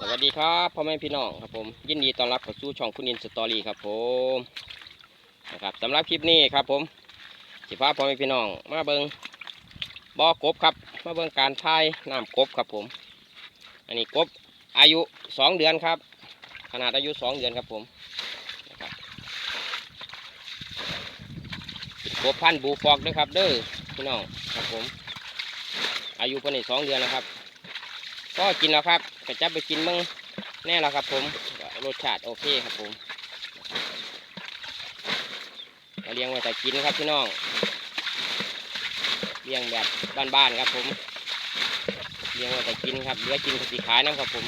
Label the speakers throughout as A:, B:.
A: สวัสดีครับพ่อแม่พี่น้องครับผมยินดีต้อนรับเข้าสู่ช่องคุณอินสตอรี่ครับผมนะครับสำหรับคลิปนี้ครับผมสิพาพ่อแม่พี่น้อง มาเบิงบ่อกบครับ มาเบิงการทายน้ำกบครับผม อันนี้กบอายุสองเดือนครับ ขนาดอายุสองเดือนครับผมนะครับกบพันธุ์บูฟอกด้วยครับ เด้อพี่น้องครับผม อายุเพิ่นสองเดือนแล้วครับ ก็กินแล้วครับก็จะไปกินมึงแน่แล้วครับ ผมรสชาติโอเคครับผมมาเลี้ยงไว้แต่กินครับพี่น้องเลี้ยงแบบบ้านๆครับผมเลี้ยงไว้แต่กินครับเหลือกินก็สิขายน้ำครับผม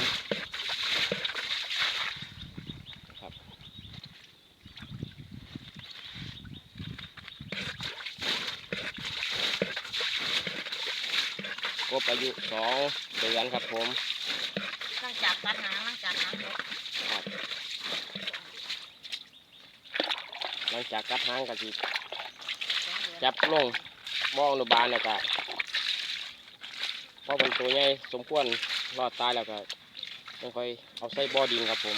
A: กบอายุสองเดือนครับผม
B: หลังจากตัดหางหลังจากหางเด็ก
A: ครับหลังจากกัดหางก็สิ
B: สองเดือน
A: จับลงบ่ออนุบาลแล้วก็พอเป็นตัวใหญ่สมควรรอดตายแล้วก็ยังค่อยเอาใส่บ่อดินครับผม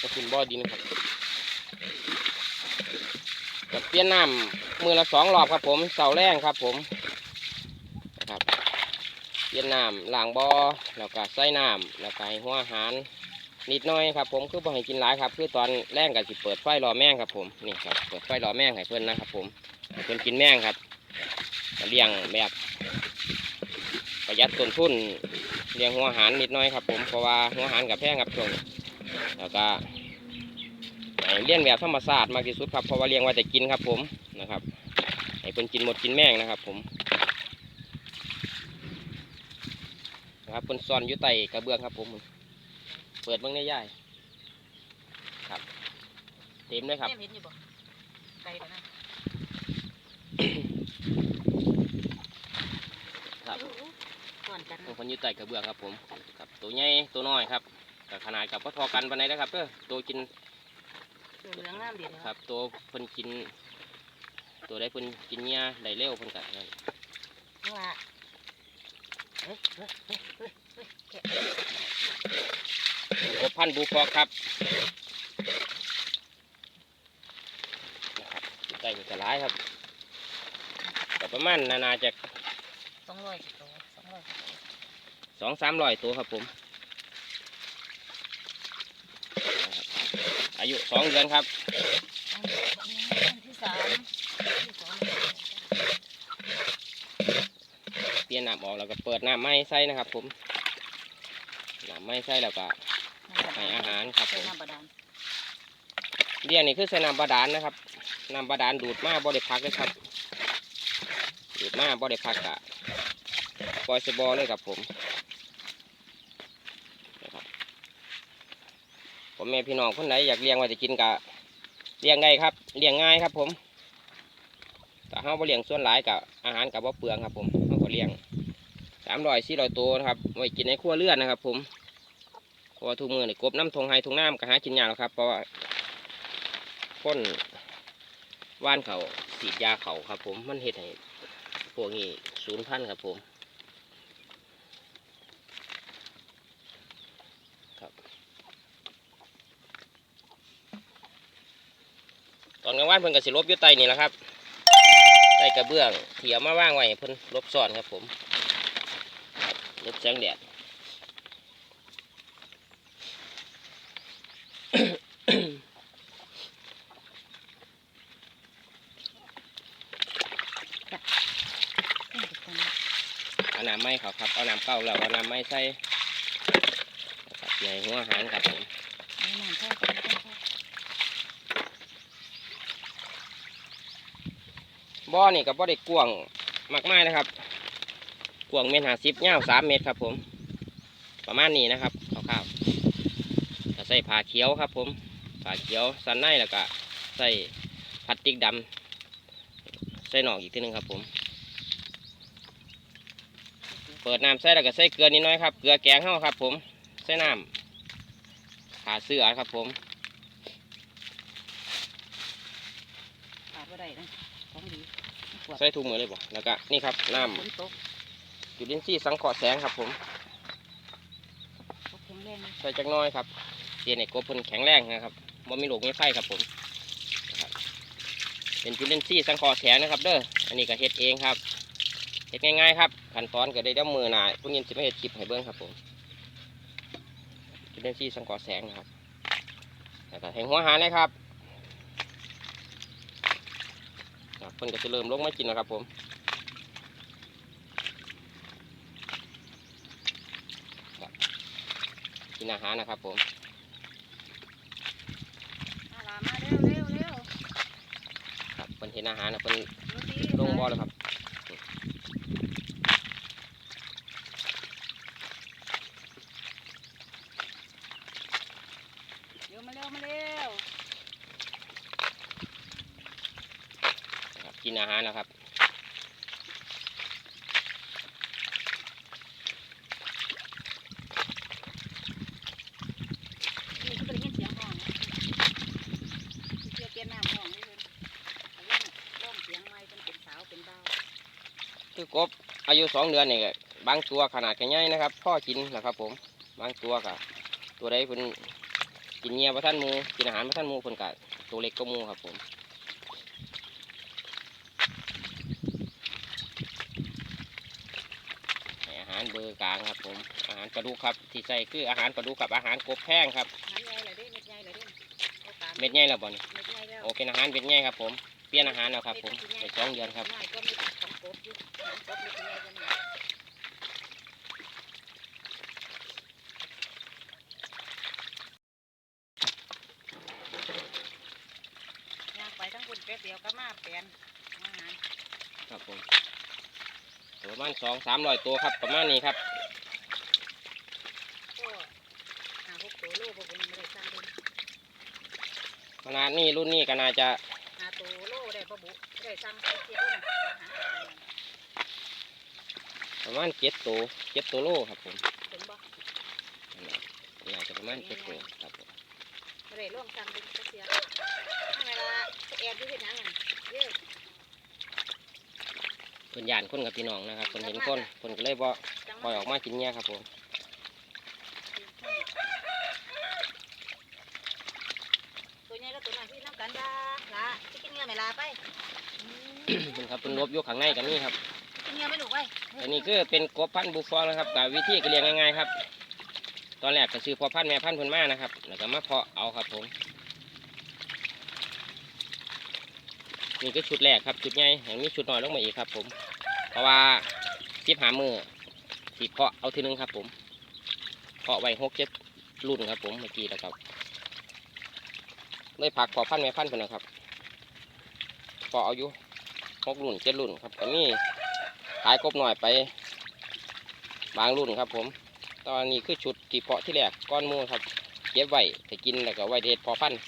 A: ก็ขึ้นบ่อดินครับกับเปลี่ยนน้ำมือละสองรอบครับผมเสาแรงครับผมนะครับเป ลี่ยนน้ำล้างบ่อแล้วก็ใส่น้ำแล้วก็ให้หัวอาหารนิดหน่อยครับผมคือบ่ให้กินหลายครับ คือตอนแรงก็สิเปิดไฟรอแม่งครับผมนี่ครับเปิดไฟรอแม่งให้เพื่อนนะครับผมให้เพื่อนกินแม่งครับเลี้ยงแบบประหยัดต้นทุนเลี้ยงหัวอาหารนิดหน่อยครับผมเพราะว่าหัวอาหารกับแพงครับช่วงแล้วก็เลี้ยงแบบธรรมชาติมากที่สุดครับเพราะว่าเลี้ยงไว้แต่กินครับผมนะครับให้เพื่อนกินหมดกินแม่งนะครับผม นะครับเพื่อนซ่อนอยู่ใต้กระเบื้องครับผมเปิดเบ้างได้ย่ายครับ เต็มเลยครับ
B: แม่เห็นอยู่บ่ไกลกว่านั้น
A: ครับ
B: ก่อนกัน
A: บางคนอยู่ใต้กระเบื้องครับผมครับตัวใหญ่ตัวน้อยครับกับขนาดกับก็ทอกันปานใดนะครับเด้อตัวกิน
B: ตัวเหลืองงามเดียวนะ
A: ครับ ตัวเพิ่นกิน ตัวได้เพิ่นกินเนี้ยได้เร็วเพิ่นกันั่น
B: ว่า เฮ้ยเฮ้ยเฮ้ยเฮ้ยเฮ้ยแกะ
A: กบพันธุ์บูฟอกครับนะครับอยู่ใต้กระร้ายครับก็ประมาณนานาจะ
B: สองร้อยตัวสองร้อยตัว
A: สองสามร้อยตัวครับผมนะครับอายุสองเดือนครับ
B: อันนี้อันที่สามอันที่สอง
A: เป ลี่ยนน้ำออกแล้วก็เปิดน้ำไม่ใส่นะครับ ผมน้ำไม่ใส่แล้วก็ให้อาหารครับผม
B: ใส่น้ำบาดาล
A: เรียกนี่คือใส่น้ำบาดาลนะครับน้ำบาดาลดูดมาบ่ได้พักเลยครับ ดูดมาบ่ได้พักกะปล่อยสบอเลยครับผมนะครับผมแม่พี่น้องคนไหนอยากเลี้ยงไว้จะกินกะเลี้ยงได้ครับเลี้ยงง่ายครับผมแต่เฮาบ่เลี้ยงส่วนหลายกับอาหารกับบ่เปลืองครับผมเฮาก็เลี้ยงสามร้อยสี่ร้อยตัวนะครับไว้กินในครัวเรือนนะครับ ผมเพราะว่าทุกมือนี่กบน้ำทงไฮทงน้ำก็หากินยากแล้วครับ เพราะว่าคนว่านเขาสีดยาเขาครับ ผมมันเห็ดให้พวกนี้ศูนย์พันครับผมครับ ตอนกลางวันเพิ่นก็สิลบยู่ใต้นี่แหละครับใต้กระเบื้องเที่เอามาว่างไว้เพิ่นลบซ่อนครับผม ลบแสงแดดเอาน้ำไม้เขาครับ เอาน้ำเก้าแล้วเอาน้ำไม้ใส่ครับใหญ่หัวอาหารครับผมบ่อนี่กับบ่อได้กกวงมากมายนะครับ กวางเมตรหาสิบยาวสามเมตรครับผม ประมาณนี้นะครับคร่าวๆก็ใส่ผ้าเขียวครับ ผมผ้าเขียวสันในแล้วก็ใส่พลาสติกดำใส่หนอกอีกทีหนึงครับ ผม เปิดน้ำใส่แล้วก็ใส่เกลือนิดหน้อยครับเกลือแกงเฮาครับ ผมใส่น้ำขาเสื้อครับผม
B: ขาดบ่ได้นะของดีขวด
A: ใส่ถุงมือเลยบ่แล้วก็นี่ครับน้
B: ฝนตกำ
A: จุลินทรีย์สังเคราะห์แสงครับผม
B: ตกแข็งแรงนะ
A: ใส่จักหน้อยครับเตียนให้กบเพิ่นแข็งแรงนะครับบ่มีโรคมีไฟครับผมนะครับเป็นจุลินทรีย์สังเคราะห์แสงนะครับ เด้ออันนี้ก็เฮ็ดเองครับเฮ็ดง่ายๆครับขั้นตอนก็ได้เด้อมือหน้าพวกนี้สิมาเฮ็ดคลิปให้เบิ่งครับผมจุลินทรีย์สังเคราะห์แสงนะครับแล้วก็แห่งหัวหารเลยครับครับเพิ่นก็จะเริ่มลงมากินแล้วครับผม กินอาหารนะครับผม
B: เอาล่ะมาเร็วเร็วเร็ว
A: ครับเพิ่นเห็นอาหารนะเพิ่น
B: ดูสิ
A: ลงบ่อแล้วครับ
B: เร็วมาเร็วมาเร็ว
A: นะครับกินอาหารแล้วครับ
B: นี่ก็เป็นเสียงห้องนะที่เกี่ยวเปลี่ยนน้ำห้องนี่เพิ่นเอาล่องล่องเสียงไม้เป็นเป็นสาวเป็นเบาว
A: คือ กบอายุสองเดือนนี่ก็บางตัวขนาดแค่ใหญ่นะครับพ่อกินนะครับ ผมบางตัวก็ตัวใดเพิ่นกินเงียบ่ท่านหมูกินอาหารบ่ท่านหมูเพิ่นก็ตัวเล็กก็มูครับผมให้อาหารเบอร์กลางครับ ผม อาหารปลาดุกครับ ที่ใส่คืออาหารปลาดุกกับอาหารกบแพงครับ
B: น้ำใหญ่เลยเด้เม็ดใหญ่เลยเด้เอาตาม
A: เม็ดใหญ่แล้วบ่นี่
B: เม็ดใหญ่แล้ว
A: โอ้เป็นอาหารเม็ดใหญ่ครับ ผมเปลี่ยนอาหารแล้วครับ ผมในสองเดือนครับ
B: น้อยก็มีของกบอยู่ของกบมีเป็นใหญ่กว่านี้ย่างไปทั้งคุณแป๊บเดียว ก็มาเปลี่ยนอาหาร
A: ครับผมประมาณสองสามร้อยตัวครับ ประมาณนี้ครับ
B: ก็หาพวกตัวโลพวกนี้ไม่ได้สร้างเป็น
A: ขนาดนี้รุ่นนี้ก็น่าจะ
B: หาตัวโลได้ปะบุไม่ได้สร้างไปเทียบด้วยนะอาหาร
A: ประมาณเจ็ดตัวเจ็ดตัวโลครับผม
B: ถึงบ่
A: น่าจะประมาณเจ็ดตัวครับผม
B: ไม่ได้ร่วมสร้างเป็นเทียบถ้าเวลาแอบอยู่ที่นั่นน่ะเยอะ
A: เพิ่นยานคนกับพี่น้องนะครับเพิ่นเห็นคนเพิ่นก็เลยบ่
B: จัง
A: ปล่อยออกมากินเนี่ยครับผม
B: ตัวใหญ่ก็ตัวน้อยที่น้ำกันละละที่กินเงี้ยไม่ลาไป
A: เพิ่นครับเพิ่นรบอยู่ข้างในกันนี่ครับ
B: กินเงี้ยไม่หนุกไว้
A: อันนี้คือเป็นกบพันธุ์บุฟฟองนะครับกับวิธีก็เลี้ยงง่ายๆครับ ตอนแรกก็ซื้อพอพันแม่พันธุ์เพิ่นมานะครับ แล้วก็มาเพาะเอาครับผม นี่ก็ชุดแรกครับชุดใหญ่อย่างนี้ชุดน้อยลงมาอีกครับ ผม เพราะว่าสิบหามือสีเพาะเอาทีนึงครับ ผมเพาะไว้หกเจ็ดรุ่นครับ ผมเมื่อกี้แล้วครับเลยผักพอพันแม่พันธุ์เพิ่นนะครับเพาะเอาอยู่หกรุ่นเจ็ดรุ่นครับก็มีขายกบหน่อยไป บางรุ่นครับผม ตอนนี้คือชุดที่เพาะที่แรกก้อนมูครับ เก็บไว้ถ้ากินแล้วก็ไว้เด็ดพอพันธุ์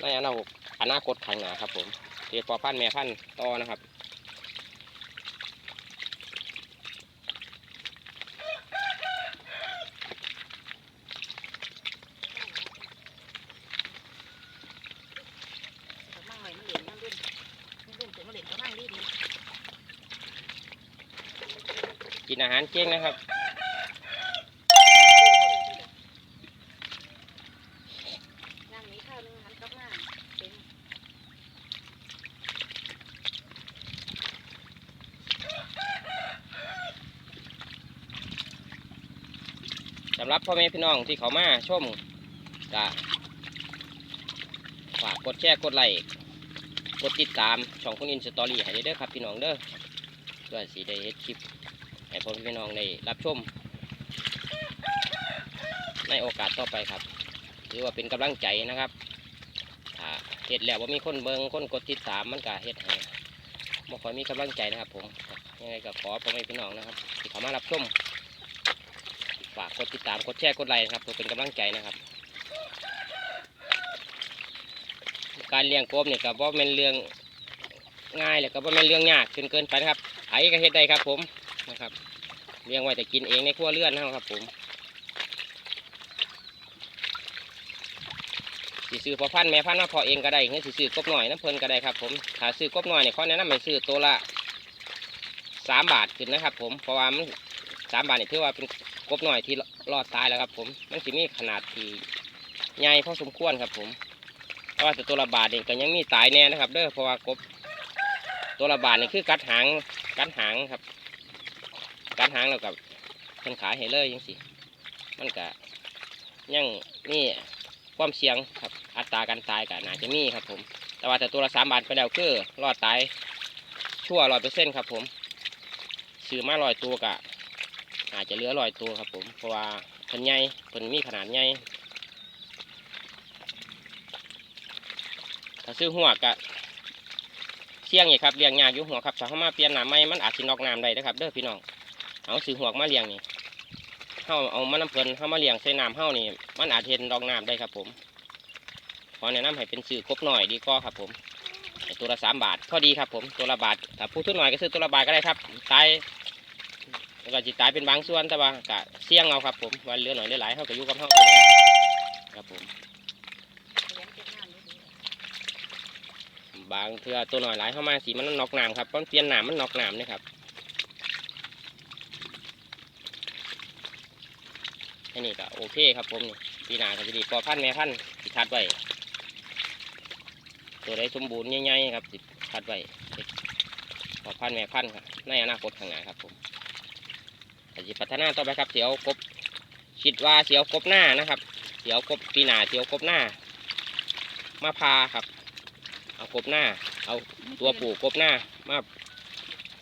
A: ในอนาคตอนาคตข้างหน้าครับผมเด็ดพอพันธุ์แม่พันธุ์ต่อนะครับ
B: กิน
A: อาหารเก่งนะครับ
B: ย่างนี้ข้าวนึงหันกลับมาเป็น
A: สำ หรับพ่อแม่พี่น้องที่เขามาชมก็ฝากกดแชร์กดไลค์กดติดตามช่องคุณอินสตอรี่ให้ได้เด้อครับพี่น้องเด้อเพื่อสีได้เฮ็ดคลิปให้พ่อแม่พี่น้องได้รับชม ในโอกาสต่อไปครับถือว่าเป็นกำลังใจนะครับถ้าเฮ็ดแล้วว่ามีคนเบิงคนกดติดตามมันก็เฮ็ดให้บ่ค่อยมีกำลังใจนะครับผมยังไงก็ขอพ่อแม่พี่น้องนะครับที่เขามารับชม ฝากกดติดตามกดแชร์กดไลค์นะครับเพื่อเป็นกำลังใจนะครับ การเลี้ยงกบเนี่ยก็บ่แม่นเรื่องง่ายเลยก็บ่แม่นเรื่องยากจนเกินไปนะครับไผก็เฮ็ดได้ครับผมนะครับเลี้ยงไว้แต่กินเองในครัวเรือนนะครับผมสิซื้อพอพันแม่พันมาพอเองก็ได้หรือสิซื้อกบหน่อยน้ำเพลินก็ได้ครับผมถ้าซื้อกบหน่อยเนี่ยข้อแนะนำให้ซื้อตัวละสามบาทขึ้นนะครับ ผมเพราะว่ามันสามบาทเนี่ยถือว่าเป็น กบหน่อยที่รอดตายแล้วครับ ผมมันสิมีขนาดที่ใหญ่พอสมควรครับผมแต่ว่าแต่ตัวระบาดนี่ก็ยังมีตายแน่นะครับเด้อเพราะว่ากบตัวระบาดนี่คือกัดหางกัดหางครับ กัดหางแล้วกับเพิ่นขายให้เลยยังสิมันก็ยังมีความเสี่ยงครับอัตราการตายก็น่าจะมีครับ ผม แต่ว่าแต่ตัวละสามบาทไปแล้วคือรอดตายชั่วร้อยเปอร์เซ็นต์ครับ ผมซื้อมาลอยตัวกะ อาจจะเหลือลอยตัวครับผม เพราะว่าพิ่นใหญ่พิ่นมีขนาดใหญ่ถ้าซื้อหัวกะเสี่ยงอีกครับเลี้ยงยากอยู่หัวครับถ้าเขามาเปลี่ยนน้ำใหม่มันอาจสินอกน้ำได้นะครับ เด้อพี่น้องเอาซื้อหัวมาเลี้ยงนี่เฮาเอามาน้ำเพิ่นเฮามาเลี้ยงใส่น้ำเฮานี่มันอาจเห็นดอกน้ำได้ครับผมขอแนะนำให้เป็นสื่อกบหน่อยดีก็ครับผมต่ตัวละสามบาทพอดีครับผมตัวละบาทถ้าผู้ทุนหน่อยก็ซื้อตัวละบาทก็ได้ครับตาย แล้วก็จิตายเป็นบางส่วนแต่ว่ากะเสี่ยงเอาครับ ผมวันเหลือหน่อยเหลือหลายเขาก็อยู่กับเขาไปเลยครับผม
B: บา
A: งเทือตัวหน่อยหลายเข้ามาสีมันนอกน้ำครับมันเปลี่ยนน้ำมันนอกน้ำนี่ครับอันนี้ก็โอเคครับผมนี่ปีหนาก็จะดีพอพันแม่พันสิทัดไว้ตัวใดสมบูรณ์ใหญ่ๆครับสิคัดไว้พอพันแม่พันครับในอนาคตข้างหน้าครับผม แต่สิพัฒนาต่อไปครับเสียวกบคิดว่าเสียวกบหน้านะครับเสียวกบปีหน้าเสียวกบหน้ามาพาครับ เอากบหน้า เอาตัวปู่กบหน้ามา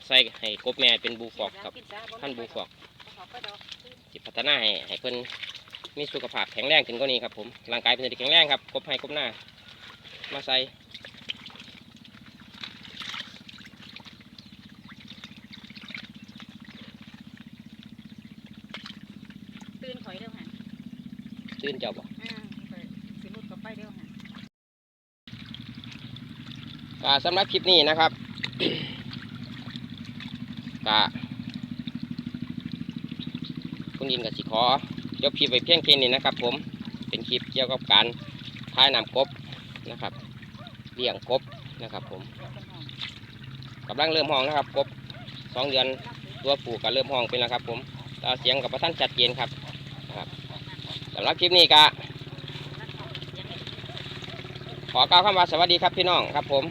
A: ใส่ให้กบแม่เป็นบูฟอกครับท่านบูฟอกสิพัฒนาให้ให้เพิ่นมีสุขภาพแข็งแรงขึ้นกว่านี้ครับผมร่างกายเป็นจะแข็งแรงครับกบให้กบหน้า มาใส่
B: ตื่นข่อยเร็วหัน
A: ตื่นเจ้าบ่
B: อืมไปสิรุดก็ไปเร็วหัน
A: ก็สำหรับคลิปนี้นะครับก็คุณยินกับสิขอจบคลิปไปเพียงแค่นี้นะครับ ผมเป็นคลิปเกี่ยวกับการท้ายน้ำกบนะครับเลี้ยงกบนะครับ ผม
B: เดี๋ยวคนห้อง
A: กำลังเริ่มห้องนะครับกบสองเดือนตัวปู่ก็เริ่มห้องเป็นแล้วครับ ผมแต่เสียงกับประท่านชัดเจนครับนะครับ สำหรับคลิปนี้ก็ขอกล่าวคำว่าสวัสดีครับพี่น้องครับผม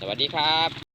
A: สวัสดีครับ